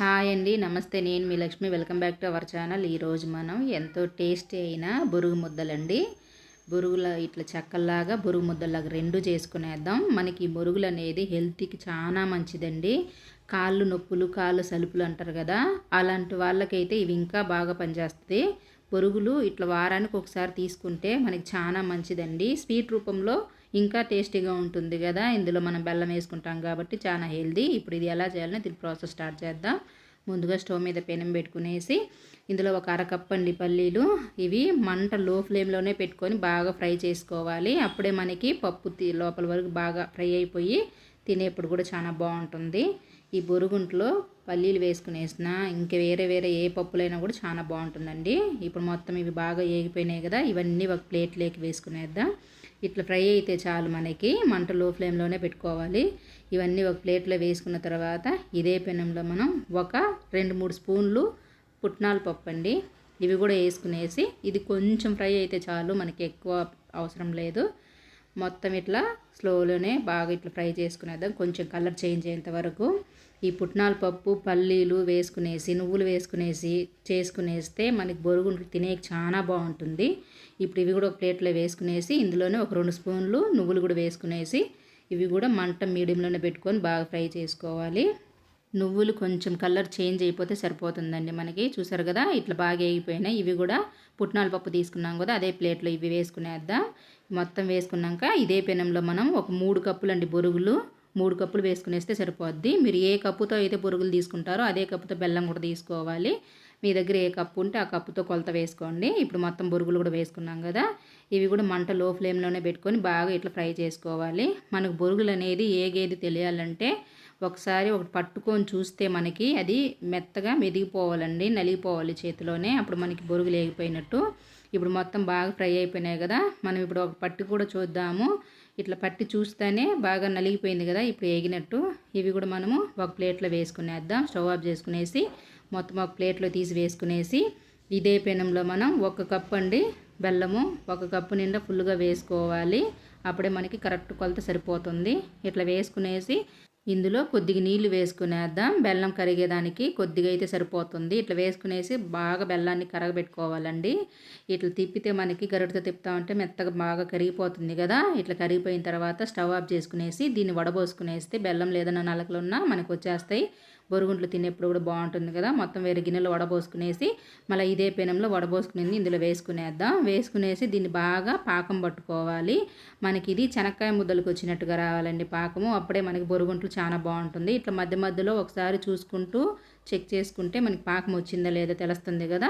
Hi అండి నమస్తే. నేను మీ Lakshmi. Welcome back to our channel. ఈరోజు మనం ఎంతో టేస్టీ అయిన బురుగు ముద్దలండి. బురుగుల ఇట్లా చెక్కల్లాగా బురుగు ముద్దలాగా రెండు చేసుకునేద్దాం. మనకి ఈ బురుగులు అనేది హెల్త్కి చాలా మంచిదండి. కాళ్ళు నొప్పులు కాళ్ళు సలుపులు అంటారు కదా అలాంటి వాళ్ళకైతే ఇవి ఇంకా బాగా పనిచేస్తుంది. బొరుగులు ఇట్లా వారానికి ఒకసారి తీసుకుంటే మనకి చాలా మంచిదండి. స్వీట్ రూపంలో ఇంకా టేస్టీగా ఉంటుంది కదా. ఇందులో మనం బెల్లం వేసుకుంటాం కాబట్టి చాలా హెల్దీ. ఇప్పుడు ఇది ఎలా చేయాలని దీని ప్రాసెస్ స్టార్ట్ చేద్దాం. ముందుగా స్టవ్ మీద పెనం పెట్టుకునేసి ఇందులో ఒక అరకప్ అండి పల్లీలు. ఇవి మంట లో ఫ్లేమ్లోనే పెట్టుకొని బాగా ఫ్రై చేసుకోవాలి. అప్పుడే మనకి పప్పు లోపల వరకు బాగా ఫ్రై అయిపోయి తినేప్పుడు కూడా చాలా బాగుంటుంది. ఈ బొరుగుంట్లో పల్లీలు వేసుకునేసిన ఇంకా వేరే వేరే ఏ పప్పులైనా కూడా చాలా బాగుంటుందండి. ఇప్పుడు మొత్తం ఇవి బాగా ఏగిపోయినాయి కదా ఇవన్నీ ఒక ప్లేట్లోకి వేసుకునేద్దాం. ఇట్లా ఫ్రై అయితే చాలు మనకి మంట లో ఫ్లేమ్లోనే పెట్టుకోవాలి. ఇవన్నీ ఒక ప్లేట్లో వేసుకున్న తర్వాత ఇదే పెనంలో మనం ఒక రెండు మూడు స్పూన్లు పుట్నాల పప్పు అండి ఇవి కూడా వేసుకునేసి ఇది కొంచెం ఫ్రై అయితే చాలు మనకి ఎక్కువ అవసరం లేదు. మొత్తం ఇట్లా స్లోలోనే బాగా ఇట్లా ఫ్రై చేసుకునేద్దాం. కొంచెం కలర్ చేంజ్ అయ్యేంత వరకు ఈ పుట్నాల పప్పు పల్లీలు వేసుకునేసి నువ్వులు వేసుకునేసి చేసుకునేస్తే మనకి బొరుగు తినేకి చాలా బాగుంటుంది. ఇప్పుడు ఇవి కూడా ఒక ప్లేట్లో వేసుకునేసి ఇందులోనే ఒక రెండు స్పూన్లు నువ్వులు కూడా వేసుకునేసి ఇవి కూడా మంట మీడియంలోనే పెట్టుకొని బాగా ఫ్రై చేసుకోవాలి. నువ్వులు కొంచెం కలర్ చేంజ్ అయిపోతే సరిపోతుందండి మనకి. చూసారు కదా? ఇట్లా బాగా వేగిపోయినాయి ఇవి కూడా పుట్నాల పప్పు తీసుకున్నాం కదా అదే ప్లేట్లో ఇవి వేసుకునేద్దాం. మొత్తం వేసుకున్నాక ఇదే పెనంలో మనం ఒక మూడు కప్పులు అండి బొరుగులు. మూడు కప్పులు వేసుకునేస్తే సరిపోద్ది. మీరు ఏ కప్పుతో అయితే బొరుగులు తీసుకుంటారో అదే కప్పుతో బెల్లం కూడా తీసుకోవాలి. మీ దగ్గర ఏ కప్పు ఉంటే ఆ కప్పుతో కొలత వేసుకోండి. ఇప్పుడు మొత్తం బొరుగులు కూడా వేసుకున్నాం కదా ఇవి కూడా మంట లో ఫ్లేమ్లోనే పెట్టుకొని బాగా ఇట్లా ఫ్రై చేసుకోవాలి. మనకు బొరుగులు అనేది ఏగేది తెలియాలంటే ఒకసారి ఒకటి పట్టుకొని చూస్తే మనకి అది మెత్తగా మెదిగిపోవాలండి నలిగిపోవాలి చేతిలోనే. అప్పుడు మనకి బొరుగులు వేగిపోయినట్టు ఇప్పుడు మొత్తం బాగా ఫ్రై అయిపోయినాయి కదా. మనం ఇప్పుడు ఒక పట్టి కూడా చూద్దాము. ఇట్లా పట్టి చూస్తేనే బాగా నలిగిపోయింది కదా ఇప్పుడు ఏగినట్టు. ఇవి కూడా మనము ఒక ప్లేట్లో వేసుకునేద్దాం. స్టవ్ ఆఫ్ చేసుకునేసి మొత్తం ఒక ప్లేట్లో తీసి వేసుకునేసి ఇదే పెనంలో మనం ఒక కప్పు అండి బెల్లము ఒక కప్పు నిండా ఫుల్గా వేసుకోవాలి. అప్పుడే మనకి కరెక్ట్ కొలత సరిపోతుంది. ఇట్లా వేసుకునేసి ఇందులో కొద్దిగా నీళ్ళు వేసుకునేద్దాం. బెల్లం కరిగేదానికి కొద్దిగా అయితే సరిపోతుంది. ఇట్లా వేసుకునేసి బాగా బెల్లాన్ని కరగబెట్టుకోవాలండి. ఇట్లా తిప్పితే మనకి గరుడుతో తిప్పుతా ఉంటే మెత్తగా బాగా కరిగిపోతుంది కదా. ఇట్లా కరిగిపోయిన తర్వాత స్టవ్ ఆఫ్ చేసుకునేసి దీన్ని వడబోసుకునేస్తే బెల్లం లేదన్న నలకలున్నా మనకు వచ్చేస్తాయి. బొరుగుంట్లు తినేప్పుడు కూడా బాగుంటుంది కదా. మొత్తం వేరే గిన్నెలో వడబోసుకునేసి మళ్ళీ ఇదే పెనంలో వడబోసుకునేది ఇందులో వేసుకునేద్దాం. వేసుకునేసి దీన్ని బాగా పాకం పట్టుకోవాలి. మనకి ఇది చెనక్కాయ ముద్దలకు వచ్చినట్టుగా రావాలండి పాకము. అప్పుడే మనకి బొరుగుంట్లు చాలా బాగుంటుంది. ఇట్లా మధ్య మధ్యలో ఒకసారి చూసుకుంటూ చెక్ చేసుకుంటే మనకి పాకం వచ్చిందా లేదా తెలుస్తుంది కదా.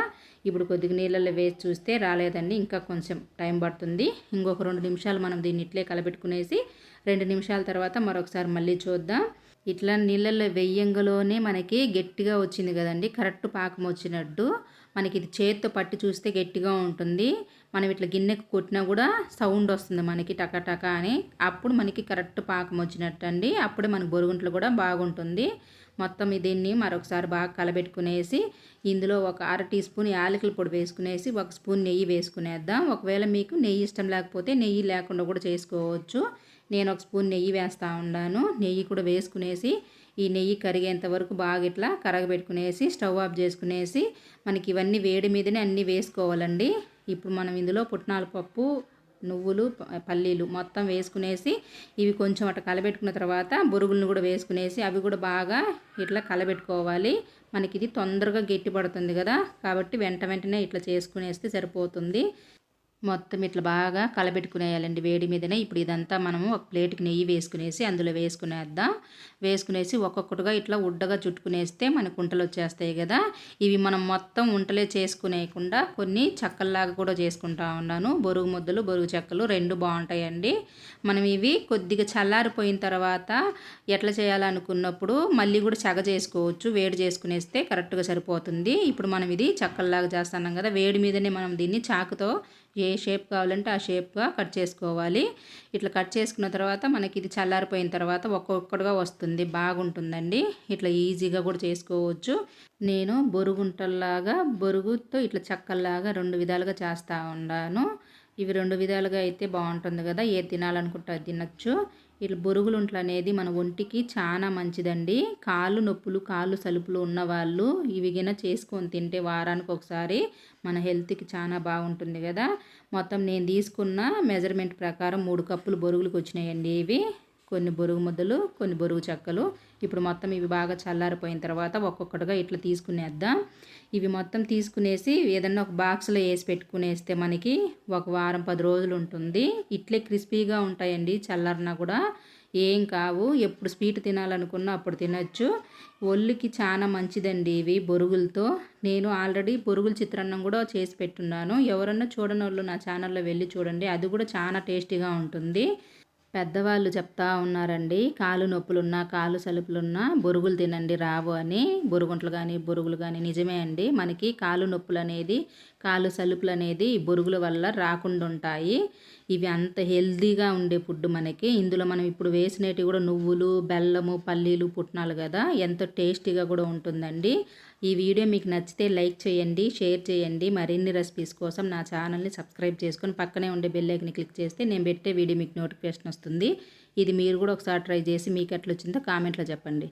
ఇప్పుడు కొద్దిగా నీళ్ళల్లో వేసి చూస్తే రాలేదండి. ఇంకా కొంచెం టైం పడుతుంది. ఇంకొక రెండు నిమిషాలు మనం దీన్ని ఇట్లే కలబెట్టుకునేసి రెండు నిమిషాల తర్వాత మరొకసారి మళ్ళీ చూద్దాం. ఇట్లా నీళ్ళల్లో వెయ్యంగలోనే మనకి గట్టిగా వచ్చింది కదండి. కరెక్ట్ పాకం వచ్చినట్టు మనకి ఇది చేత్తో పట్టి చూస్తే గట్టిగా ఉంటుంది. మనం ఇట్లా గిన్నెకు కొట్టినా కూడా సౌండ్ వస్తుంది మనకి టక అని. అప్పుడు మనకి కరెక్ట్ పాకం వచ్చినట్టు అండి అప్పుడే మనకి బొరుగుంట్లు కూడా బాగుంటుంది. మొత్తం దీన్ని మరొకసారి బాగా కలబెట్టుకునేసి ఇందులో ఒక అర టీ స్పూన్ యాలకుల పొడి వేసుకునేసి ఒక స్పూన్ నెయ్యి వేసుకునేద్దాం. ఒకవేళ మీకు నెయ్యి ఇష్టం లేకపోతే నెయ్యి లేకుండా కూడా చేసుకోవచ్చు. నేను ఒక స్పూన్ నెయ్యి వేస్తూ ఉన్నాను నెయ్యి కూడా వేసుకునేసి ఈ నెయ్యి కరిగేంత వరకు బాగా ఇట్లా కరగబెట్టుకునేసి స్టవ్ ఆఫ్ చేసుకునేసి మనకి ఇవన్నీ వేడి మీదనే అన్నీ వేసుకోవాలండి. ఇప్పుడు మనం ఇందులో పుట్నాల పప్పు నువ్వులు పల్లీలు మొత్తం వేసుకునేసి ఇవి కొంచెం అట్లా కలబెట్టుకున్న తర్వాత బురుగులను కూడా వేసుకునేసి అవి కూడా బాగా ఇట్లా కలబెట్టుకోవాలి. మనకి ఇది తొందరగా గట్టి పడుతుంది కదా కాబట్టి వెంట వెంటనే ఇట్లా చేసుకునేస్తే సరిపోతుంది. మొత్తం ఇట్లా బాగా కలబెట్టుకునేయాలండి వేడి మీదనే. ఇప్పుడు ఇదంతా మనము ఒక ప్లేట్కి నెయ్యి వేసుకునేసి అందులో వేసుకునేద్దాం. వేసుకునేసి ఒక్కొక్కటిగా ఇట్లా ఉడ్డగా చుట్టుకునేస్తే మనకు ఉంటలు వచ్చేస్తాయి కదా. ఇవి మనం మొత్తం ఉంటలే చేసుకునేయకుండా కొన్ని చెక్కల్లాగా కూడా చేసుకుంటా ఉన్నాను. బొరుగు ముద్దలు బొరుగు చెక్కలు రెండు బాగుంటాయండి. మనం ఇవి కొద్దిగా చల్లారిపోయిన తర్వాత ఎట్లా చేయాలనుకున్నప్పుడు మళ్ళీ కూడా చగ చేసుకోవచ్చు. వేడి చేసుకునేస్తే కరెక్ట్గా సరిపోతుంది. ఇప్పుడు మనం ఇది చెక్కల్లాగా చేస్తున్నాం కదా. వేడి మీదనే మనం దీన్ని చాకుతో ఏ షేప్ కావాలంటే ఆ షేప్గా కట్ చేసుకోవాలి. ఇట్లా కట్ చేసుకున్న తర్వాత మనకి ఇది చల్లారిపోయిన తర్వాత ఒక్కొక్కటిగా వస్తుంది. బాగుంటుందండి. ఇట్లా ఈజీగా కూడా చేసుకోవచ్చు. నేను బొరుగుంటల్లాగా బొరుగుతో ఇట్లా చక్కల్లాగా రెండు విధాలుగా చేస్తూ ఉన్నాను. ఇవి రెండు విధాలుగా అయితే బాగుంటుంది కదా. ఏ తినాలనుకుంటే అది తినచ్చు. ఇట్లా బొరుగులుంట్లు అనేది మన ఒంటికి చాలా మంచిదండి. కాళ్ళు నొప్పులు కాళ్ళు సలుపులు ఉన్నవాళ్ళు ఇవి గిన చేసుకొని తింటే వారానికి ఒకసారి మన హెల్త్కి చాలా బాగుంటుంది కదా. మొత్తం నేను తీసుకున్న మెజర్మెంట్ ప్రకారం మూడు కప్పులు బొరుగులకు వచ్చినాయండి ఇవి. కొన్ని బొరుగు ముద్దలు కొన్ని బొరుగు చెక్కలు. ఇప్పుడు మొత్తం ఇవి బాగా చల్లారిపోయిన తర్వాత ఒక్కొక్కటిగా ఇట్లా తీసుకునేద్దాం. ఇవి మొత్తం తీసుకునేసి ఏదన్నా ఒక బాక్స్లో వేసి పెట్టుకునేస్తే మనకి ఒక వారం పది రోజులు ఉంటుంది. ఇట్లే క్రిస్పీగా ఉంటాయండి చల్లారినా కూడా. ఏం కావు. ఎప్పుడు స్వీట్ తినాలనుకున్నా అప్పుడు తినచ్చు. ఒళ్ళుకి చాలా మంచిదండి ఇవి బొరుగులతో. నేను ఆల్రెడీ బొరుగుల చిత్రాన్నం కూడా చేసి పెట్టున్నాను. ఎవరన్నా చూడని వాళ్ళు నా ఛానల్లో వెళ్ళి చూడండి. అది కూడా చాలా టేస్టీగా ఉంటుంది. పెద్దవాళ్ళు చెప్తా ఉన్నారండి కాలు నొప్పులున్నా కాలు సలుపులున్నా బొరుగులు తినండి రావు అని. బొరుగుంట్లు కానీ బొరుగులు కానీ నిజమే అండి. మనకి కాలు నొప్పులు అనేది కాలు సలుపులు అనేది ఈ బొరుగుల వల్ల రాకుండా ఉంటాయి ఇవి అంత హెల్దీగా ఉండే ఫుడ్ మనకి. ఇందులో మనం ఇప్పుడు వేసినవి కూడా నువ్వులు బెల్లము పల్లీలు పుట్నాలు కదా ఎంతో టేస్టీగా కూడా ఉంటుందండి. ఈ వీడియో మీకు నచ్చితే లైక్ చేయండి షేర్ చేయండి. మరిన్ని రెసిపీస్ కోసం నా ఛానల్ని సబ్స్క్రైబ్ చేసుకొని పక్కనే ఉండే బెల్లైక్ని క్లిక్ చేస్తే నేను పెట్టే వీడియో మీకు నోటిఫికేషన్ వస్తుంది. ఇది మీరు కూడా ఒకసారి ట్రై చేసి మీకు ఎట్లా వచ్చిందో కామెంట్లో చెప్పండి.